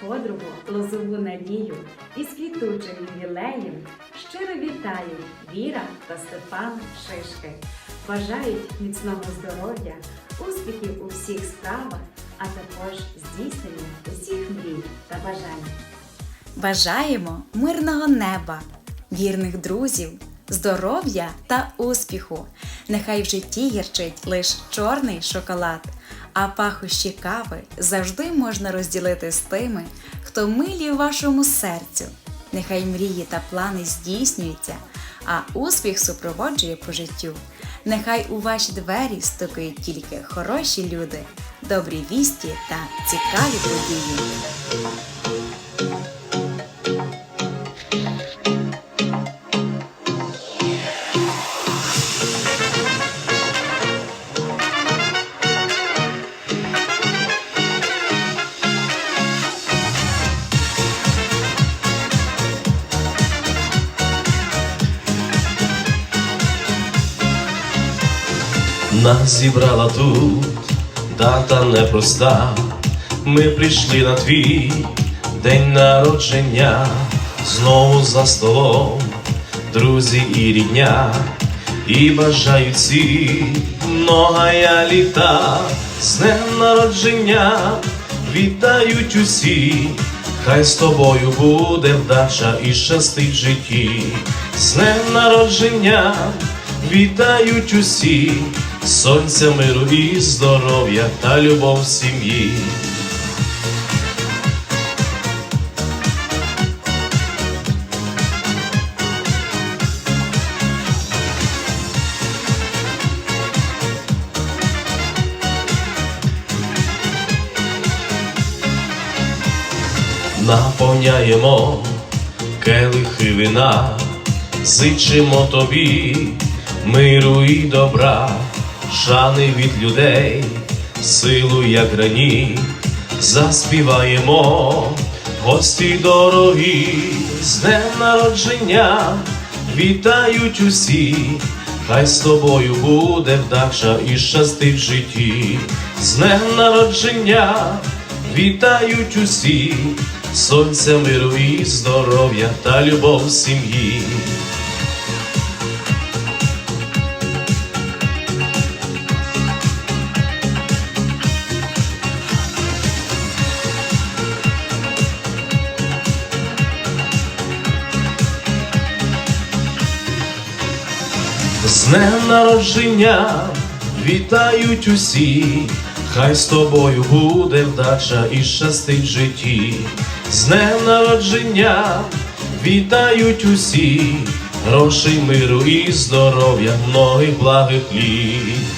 подругу Лозову Надію із квітучим ювілеєм щиро вітають Віра та Степан Шишки. Бажають міцного здоров'я, успіхів у всіх справах, а також здійснення усіх мрій та бажань. Бажаємо мирного неба, вірних друзів, здоров'я та успіху. Нехай в житті гірчить лиш чорний шоколад, а пахощі кави завжди можна розділити з тими, хто милі вашому серцю. Нехай мрії та плани здійснюються, а успіх супроводжує по життю. Нехай у ваші двері стукають тільки хороші люди, добрі вісті та цікаві події. Нас зібрала тут. Дата непроста. Ми прийшли на твій день народження, знову за столом, друзі і рідня, і бажають всі многая літа, з днем народження. Вітають усі, хай з тобою буде вдача і щастить в житті, з днем народження. Вітають усі, сонця миру і здоров'я та любов сім'ї. Наповняємо келихи вина, зичимо тобі миру і добра, шани від людей, силу як граніт, заспіваємо, гості дорогі, з днем народження вітають усі, хай з тобою буде вдача і щастить в житті, з днем народження вітають усі, сонця миру і здоров'я та любов сім'ї. З днем народження вітають усі, хай з тобою буде вдача і щастить житті. З днем народження вітають усі, грошей, миру і здоров'я, многих благих літ.